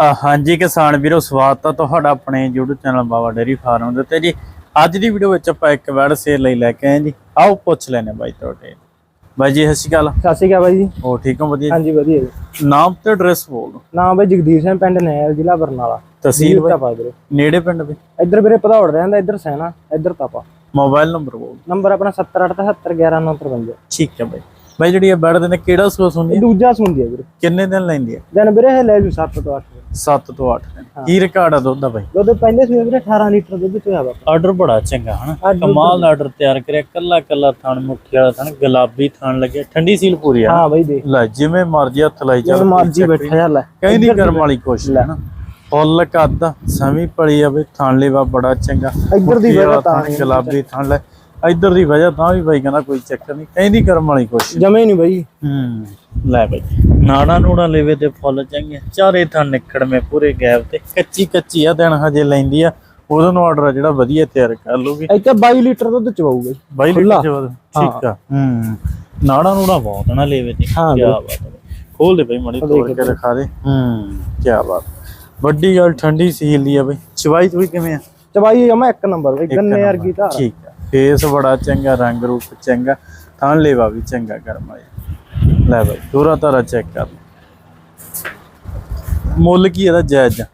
ਹਾਂਜੀ ਕਿਸਾਨ ਵੀਰੋ ਸਵਾਗਤ ਹੈ ਤੁਹਾਡਾ ਆਪਣੇ YouTube channel Baba dairy farm ਦੇ ਉੱਤੇ। ਜੀ ਅੱਜ ਦੀ ਵੀਡੀਓ ਵਿੱਚ ਆਪਾਂ ਇੱਕ ਵੈੜ ਸੇਲ ਲਈ ਲੈ ਕੇ ਆਏ ਜੀ। ਆਓ ਪੁੱਛ ਲੈਨੇ ਬਾਈ ਤੁਹਾਡੇ। ਬਾਈ ਜੀ ਸਤਿ ਸ਼੍ਰੀ ਅਕਾਲ। ਸਤਿ ਸ਼੍ਰੀ ਅਕਾਲ ਬਾਈ ਜੀ। ਹੋ ਠੀਕ ਹੋ? ਵਧੀਆ ਹਾਂਜੀ ਵਧੀਆ ਜੀ? ਨਾਮ ਤੇ ਐਡਰੈਸ ਬੋਲ। ਨਾਮ ਬਾਈ ਜਗਦੀਪ ਸਿੰਘ ਪਿੰਡ ਨੈਲ ਜ਼ਿਲ੍ਹਾ ਬਰਨਾਲਾ। ਤਹਿਸੀਲ ਵੀਰੇ। ਨੇੜੇ ਪਿੰਡ ਵੀ? ਇੱਧਰ ਵੀਰੇ ਭਦੌੜ ਰਹਿੰਦਾ ਇੱਧਰ ਸੈਨਾ ਇੱਧਰ ਤਪਾ। ਮੋਬਾਈਲ ਨੰਬਰ ਬੋਲ ਨੰਬਰ ਆਪਣਾ 7877119953 ਠੀਕ ਹੈ ਬਾਈ। ਬਾਈ ਜਿਹੜੀ ਇਹ ਵੈੜ ਦੇ ਨੇ ਕਿਹੜਾ ਹੈ? ਦੂਜਾ ਸੁਣਦੀ ਹੈ ਵੀਰੇ। ਕਿੰਨੇ ਦਿਨ ਲੈਂਦੀ ਹੈ? ਦਿਨ ਵੀਰੇ ਇਹ ਲੈ ਜੂ 7 ਤੋਂ 8 7 ਤੋਂ 8 ਦਿਨ। ਕੀ ਰਿਕਾਰਡ ਆ ਦੁੱਧ ਦਾ ਬਾਈ? ਦੁੱਧ ਪਹਿਲੇ ਸੂਏ ਵੀਰੇ 18 ਲੀਟਰ ਦੁੱਧ ਚੋਇਆ ਵਾ। ਆਰਡਰ ਬੜਾ ਚੰਗਾ ਹਨਾ? ਕਮਾਲ ਦਾ ਆਰਡਰ ਤਿਆਰ ਕਰਿਆ ਕੱਲਾ ਕੱਲਾ ਥਣ ਮੁੱਠੀ ਵਾਲਾ ਥਣ ਗੁਲਾਬੀ ਥਣ ਲੱਗਿਆ। ਠੰਡੀ ਸੀਲ ਪੂਰੀ ਆ ਹਾਂ ਬਾਈ ਦੇਖ ਲੈ ਜਿਵੇਂ ਮਰਜ਼ੀ ਹੱਥ ਲਾਈ ਚੱਲ ਜਦੋਂ ਮਰਜ਼ੀ ਬੈਠਾ ਜਾ ਲੈ। ਕਹਿੰਦੀ ਕਰਮ ਵਾਲੀ ਕੋਸ਼ਿਸ਼ ਹੈ ਨਾ ਫੁੱਲ ਕੱਦ ਸਮੀ ਪੜੀ ਆ ਬਈ ਥਣ ਲੇਵਾ ਬੜਾ ਚੰਗਾ। ਇੱਧਰ ਦੀ ਵਾਲਾ ਤਾਂ ਗੁਲਾਬੀ ਥਣ ਲੈ। ਇੱਧਰ ਦੀ ਵਜ੍ਹਾ ਤਾਂ ਵੀ ਬਾਈ ਕਹਿੰਦਾ ਕੋਈ ਚੱਕਰ ਨਹੀਂ ਕਹਿੰਦੀ ਕਰਮ ਵਾਲੀ ਕੋਸ਼ਿਸ਼ ਜਮੇ ਨਹੀਂ ਬਾਈ। ਹੂੰ ਲੈ ਬਈ। ਨਾੜਾ ਨੂੜਾ ਲੇਵੇ ਤੇ ਫੁੱਲ ਚੰਗੇ ਚਾਰੇ ਥਣ ਨਿਕੜਵੇਂ ਪੂਰੇ ਗੈਪ ਤੇ ਕੱਚੀ ਕੱਚੀ ਆ ਦਿਨ ਹਜੇ ਲੈਂਦੀ ਆ ਉਹਦਾ ਨੂੰ ਆਰਡਰ ਜਿਹੜਾ ਵਧੀਆ ਤਿਆਰ ਕਰ ਲੂਗੀ ਇੱਥੇ 22 ਲੀਟਰ ਦੁੱਧ ਚਵਾਊ ਬਾਈ ਬਾਈ ਖੁੱਲਾ। ਲੀਟਰ ਚ ਠੀਕ ਆ। ਹੂੰ ਨਾੜਾ ਨੂੜਾ ਬਹੁਤ ਨਾ ਲੇਵੇ ਤੇ ਹਾਂ ਕੀ। ਬਾਤ ਖੋਲ ਦੇ ਬਈ ਮੜੀ ਤੋੜ ਕੇ ਦਿਖਾ ਦੇ। ਹੂੰ ਕੀ ਬਾਤ ਵੱਡੀ ਗੱਲ ਠੰਡੀ ਸੀਲ ਦੀ ਆ ਬਈ। ਚਵਾਈ ਤੂੰ ਕਿਵੇਂ ਆ? ਚਵਾਈ ਜਮਾ ਇੱਕ ਨੰਬਰ ਬਾਈ ਗੰਨੇ ਵਰਗੀ ਤਾਂ। ਠੀਕ ਆ। ਫੇਸ ਬੜਾ ਚੰਗਾ ਰੰਗ ਰੂਪ ਚੰਗਾ ਥਣ ਲੇਵਾ ਵੀ ਚੰਗਾ ਕਰਮ ਲੈ ਬਈ ਦੂਰਾ ਤਾਰਾ ਚੈੱਕ ਕਰ ਮੁੱਲ ਕੀ ਇਹਦਾ ਜਾਇਜ਼? ਆ?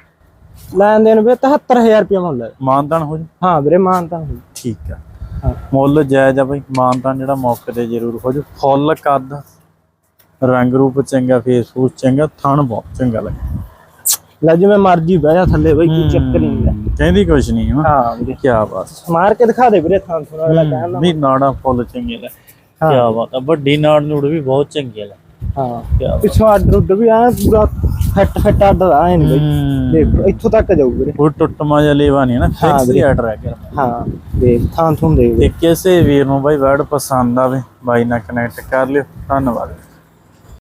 ਲੈਣ ਦੇਣ ਵੀਰੇ 73000 ਰੁਪਏ ਮੁੱਲ ਹੈ ਮਾਨਤਾਨ ਹੋ ਜਾ? ਹਾਂ ਵੀਰੇ ਮਾਨਤਾ ਹੋਈ ਠੀਕ ਆ। ਹਾਂ। ਮੁੱਲ ਜਾਇਜ਼ ਆ ਬਈ ਮਾਨਤਾਨ ਜਿਹੜਾ ਮੌਕੇ ਤੇ ਜ਼ਰੂਰ ਹੋ ਜਾ। ਫੁੱਲ ਕੱਦ ਰੰਗ ਰੂਪ ਚੰਗਾ ਫੇਸ ਫੂਸ ਚੰਗਾ ਥਣ ਬਹੁਤ ਚੰਗਾ ਲੱਗਾ। ਲੈ ਜਿਵੇਂ ਮਰਜ਼ੀ ਬਹਿ ਜਾ ਥੱਲੇ ਬਾਈ ਕੋਈ ਚੱਕਰ ਨਹੀਂ ਲੈ ਕਹਿੰਦੀ ਕੁਛ ਨਹੀਂ ਹੈ ਹਾਂ ਵੀਰੇ। ਕੀ ਬਾਤ। ਮਾਰ ਕੇ ਦਿਖਾ ਦੇ ਵੀਰੇ ਥਾਂ ਥੋੜਾ ਅਗਲਾ ਕਹਿਣ ਨਹੀਂ ਨਾੜਾ ਫੁੱਲ ਚੰਗੇ ਲੈ ਹਾਂ। ਕੀ ਬਾਤ ਆ ਵੱਡੀ ਨਾੜ ਨੂੜ ਵੀ ਬਹੁਤ ਚੰਗੀ ਲੈ ਹਾਂ ਕੀ ਪਿੱਛੋਂ ਆਰਡਰ ਉੱਡ ਵੀ ਆ ਪੂਰਾ ਫਿੱਟ ਫਿੱਟ ਆਰਡਰ ਆਏ ਬਈ। ਹੂੰ। ਦੇਖ ਇੱਥੋਂ ਤੱਕ ਜਾਊ ਵੀਰੇ। ਕੋਈ ਟੁੱਟਮਾ ਜਿਹਾ ਲੇਵਾ ਨਹੀਂ ਹੈ ਨਾ ਹਾਂ ਫਿਕਸ ਵੀਰੇ। ਆਰਡਰ ਹੈ ਕਿ ਹਾਂ ਦੇਖ ਥਾਂ ਥੁੰ ਦੇ ਤੇ ਕਿਸੇ ਵੀਰ ਨੂੰ ਬਾਈ ਵਰਡ ਪਸੰਦ ਆਵੇ ਬਾਈ ਨਾਲ ਕਨੈਕਟ ਕਰ ਲਿਓ। ਧੰਨਵਾਦ।